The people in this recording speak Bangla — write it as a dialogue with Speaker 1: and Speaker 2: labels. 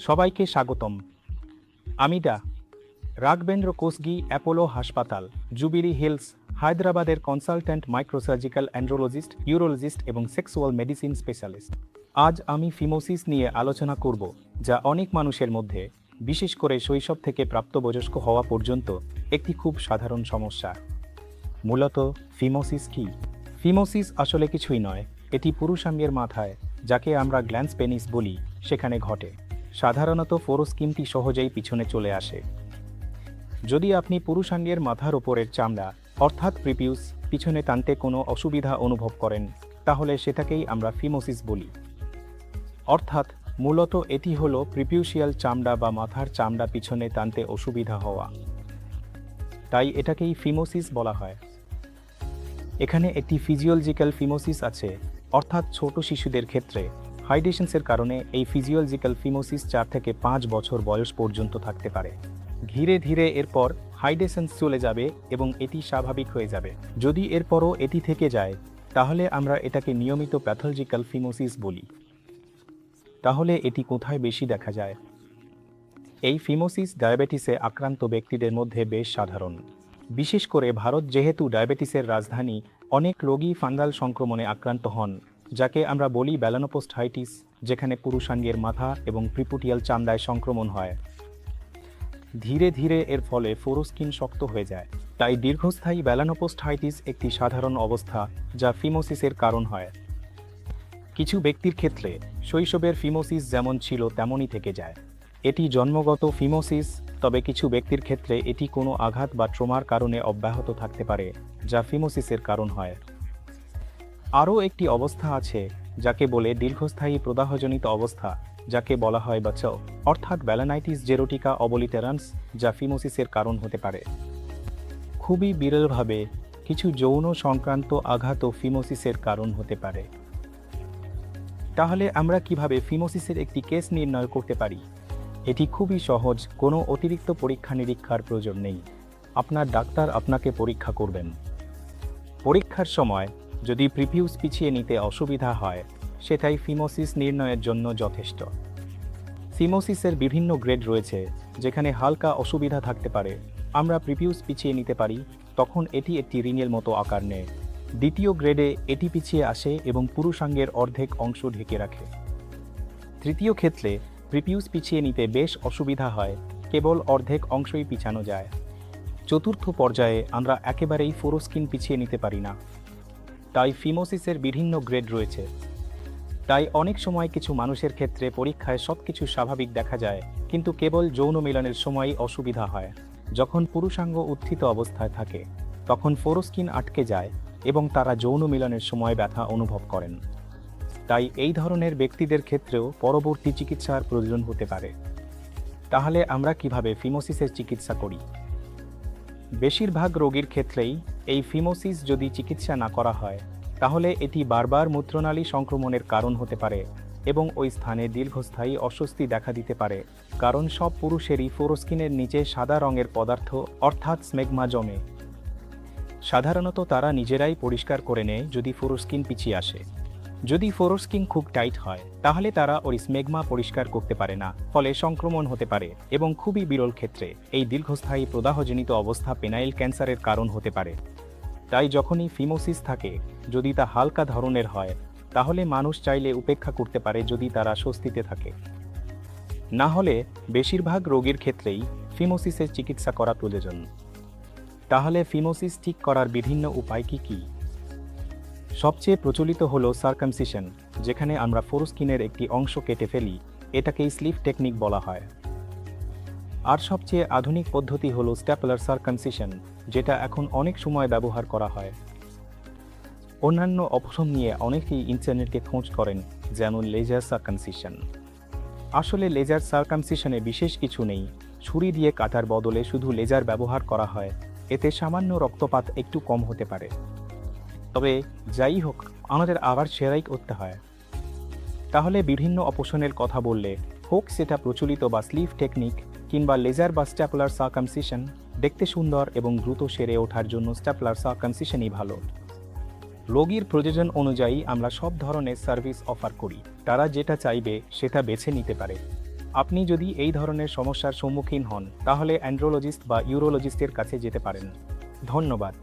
Speaker 1: সবাইকে স্বাগতম। আমি ডা রাঘবেন্দ্র কোসগি, অ্যাপোলো হাসপাতাল, জুবিলি হিলস, হায়দ্রাবাদের কনসালট্যান্ট মাইক্রোসার্জিক্যাল অ্যান্ড্রোলজিস্ট, ইউরোলজিস্ট এবং সেক্সুয়াল মেডিসিন স্পেশালিস্ট। আজ আমি ফিমোসিস নিয়ে আলোচনা করব, যা অনেক মানুষের মধ্যে, বিশেষ করে শৈশব থেকে প্রাপ্তবয়স্ক হওয়া পর্যন্ত, একটি খুব সাধারণ সমস্যা। মূলত, ফিমোসিস কি? ফিমোসিস আসলে কিছুই নয়, এটি পুরুষাঙ্গের মাথায়, যাকে আমরা গ্ল্যান্স পেনিস বলি, সেখানে ঘটে। সাধারণত ফোরোস্কিনটি সহজেই পিছনে চলে আসে। যদি আপনি পুরুষাঙ্গের মাথার ওপরের চামড়া, অর্থাৎ প্রিপিউস, পিছনে টানতে কোনো অসুবিধা অনুভব করেন, তাহলে সেটাকেই আমরা ফিমোসিস বলি। অর্থাৎ মূলত এটি হল প্রিপিউশিয়াল চামড়া বা মাথার চামড়া পিছনে টানতে অসুবিধা হওয়া। তাই এটাকেই ফিমোসিস বলা হয়। এখানে একটি ফিজিওলজিক্যাল ফিমোসিস আছে, অর্থাৎ ছোট শিশুদের ক্ষেত্রে। হাইড্রেশনসের কারণে এই ফিজিওলজিক্যাল ফিমোসিস চার থেকে পাঁচ বছর বয়স পর্যন্ত থাকতে পারে। ধীরে ধীরে এরপর হাইড্রেশনস চলে যাবে এবং এটি স্বাভাবিক হয়ে যাবে। যদি এরপরও এটি থেকে যায়, তাহলে আমরা এটাকে নিয়মিত প্যাথলজিক্যাল ফিমোসিস বলি। তাহলে এটি কোথায় বেশি দেখা যায়? এই ফিমোসিস ডায়াবেটিসে আক্রান্ত ব্যক্তিদের মধ্যে বেশ সাধারণ। বিশেষ করে ভারত যেহেতু ডায়াবেটিসের রাজধানী, অনেক রোগী ফাঙ্গাল সংক্রমণে আক্রান্ত হন। যাকে আমরা বলি ব্যালানোপোস্টাইটিস যেখানে পুরুষাঙ্গের মাথা এবং প্রিপুটিয়াল চামড়ায় সংক্রমণ হয়। ধীরে ধীরে এর ফলে ফোরোস্কিন শক্ত হয়ে যায়। তাই দীর্ঘস্থায়ী ব্যালানোপোস্টাইটিস একটি সাধারণ অবস্থা যা ফিমোসিসের কারণ হয়। কিছু ব্যক্তির ক্ষেত্রে শৈশবের ফিমোসিস যেমন ছিল তেমনই থেকে যায়। এটি জন্মগত ফিমোসিস, তবে কিছু ব্যক্তির ক্ষেত্রে এটি কোনো আঘাত বা ট্রোমার কারণে অব্যাহত থাকতে পারে, যা ফিমোসিসের কারণ হয়। আরও একটি অবস্থা আছে যাকে বলে দীর্ঘস্থায়ী প্রদাহজনিত অবস্থা, যাকে বলা হয় বাচাও অর্থাৎ ব্যালানাইটিস জেরোটিকা অবলিটেরান্স যা ফিমোসিসের কারণ হতে পারে। খুবই বিরলভাবে কিছু যৌন সংক্রান্ত আঘাতও ফিমোসিসের কারণ হতে পারে। তাহলে আমরা কীভাবে ফিমোসিসের একটি কেস নির্ণয় করতে পারি? এটি খুবই সহজ, কোনো অতিরিক্ত পরীক্ষা নিরীক্ষার প্রয়োজন নেই। আপনার ডাক্তার আপনাকে পরীক্ষা করবেন। পরীক্ষার সময় যদি প্রিভিউস পিছিয়ে নিতে অসুবিধা হয়, সেটাই ফিমোসিস নির্ণয়ের জন্য যথেষ্ট। ফিমোসিসের বিভিন্ন গ্রেড রয়েছে, যেখানে হালকা অসুবিধা থাকতে পারে। আমরা প্রিভিউস পিছিয়ে নিতে পারি, তখন এটি একটি ঋণের মতো আকার নেয়। দ্বিতীয় গ্রেডে এটি পিছিয়ে আসে এবং পুরুষাঙ্গের অর্ধেক অংশ ঢেকে রাখে। তৃতীয় ক্ষেত্রে প্রিপিউস পিছিয়ে নিতে বেশ অসুবিধা হয়, কেবল অর্ধেক অংশই পিছানো যায়। চতুর্থ পর্যায়ে আমরা একেবারেই ফোরোস্কিন পিছিয়ে নিতে পারি না। তাই ফিমোসিসের বিভিন্ন গ্রেড রয়েছে। তাই অনেক সময় কিছু মানুষের ক্ষেত্রে পরীক্ষায় সব কিছু স্বাভাবিক দেখা যায়, কিন্তু কেবল যৌন মিলনের সময়ই অসুবিধা হয়। যখন পুরুষাঙ্গ উত্থিত অবস্থায় থাকে, তখন ফোরোস্কিন আটকে যায় এবং তারা যৌন মিলনের সময় ব্যথা অনুভব করেন। তাই এই ধরনের ব্যক্তিদের ক্ষেত্রেও পরবর্তী চিকিৎসার প্রয়োজন হতে পারে। তাহলে আমরা কীভাবে ফিমোসিসের চিকিৎসা করি? বেশিরভাগ রোগীর ক্ষেত্রেই এই ফিমোসিস যদি চিকিৎসা না করা হয়, তাহলে এটি বারবার মূত্রনালী সংক্রমণের কারণ হতে পারে এবং ওই স্থানে দীর্ঘস্থায়ী অস্বস্তি দেখা দিতে পারে। কারণ সব পুরুষেরই ফোরোস্কিনের নিচে সাদা রঙের পদার্থ, অর্থাৎ স্মেগমা জমে। সাধারণত তারা নিজেরাই পরিষ্কার করে নেয় যদি ফোরোস্কিন পিছিয়ে আসে। যদি ফোরোস্কিন খুব টাইট হয়, তাহলে তারা ওই স্মেগমা পরিষ্কার করতে পারে না, ফলে সংক্রমণ হতে পারে এবং খুবই বিরল ক্ষেত্রে এই দীর্ঘস্থায়ী প্রদাহজনিত অবস্থা পেনাইল ক্যান্সারের কারণ হতে পারে। তাই যখনই ফিমোসিস থাকে, যদি তা হালকা ধরনের হয়, তাহলে মানুষ চাইলে উপেক্ষা করতে পারে যদি তারা স্বস্তিতে থাকে। না হলে বেশিরভাগ রোগীর ক্ষেত্রেই ফিমোসিসের চিকিৎসা করা প্রয়োজন। তাহলে ফিমোসিস ঠিক করার বিভিন্ন উপায় কি কী? সবচেয়ে প্রচলিত হল সার্কামসিশন যেখানে আমরা ফোরস্কিনের একটি অংশ কেটে ফেলি, এটাকেই স্লিপ টেকনিক বলা হয়। আর সবচেয়ে আধুনিক পদ্ধতি হল স্ট্যাপলার সার্কামসিশন যেটা এখন অনেক সময় ব্যবহার করা হয়। অন্যান্য অপশন নিয়ে অনেকেই ইন্টারনেটকে খোঁজ করেন যেমন লেজার সার্কামসিশন আসলে লেজার সার্কামসিশনে বিশেষ কিছু নেই, ছুরি দিয়ে কাটার বদলে শুধু লেজার ব্যবহার করা হয়, এতে সামান্য রক্তপাত একটু কম হতে পারে। তবে যাই হোক, আমাদের আবার সেরাই করতে হয়। তাহলে বিভিন্ন অপশনের কথা বললে, হোক সেটা প্রচলিত বা স্লিভ টেকনিক কিংবা লেজার বা স্ট্যাপলার সার্কামসিশন দেখতে সুন্দর এবং দ্রুত সেরে ওঠার জন্য স্ট্যাপলার সার্কামসিশনই ভালো। রোগীর প্রয়োজন অনুযায়ী আমরা সব ধরনের সার্ভিস অফার করি। তারা যেটা চাইবে, সেটা বেছে নিতে পারে। আপনি যদি এই ধরনের সমস্যার সম্মুখীন হন, তাহলে অ্যান্ড্রোলজিস্ট বা ইউরোলজিস্টের কাছে যেতে পারেন। ধন্যবাদ।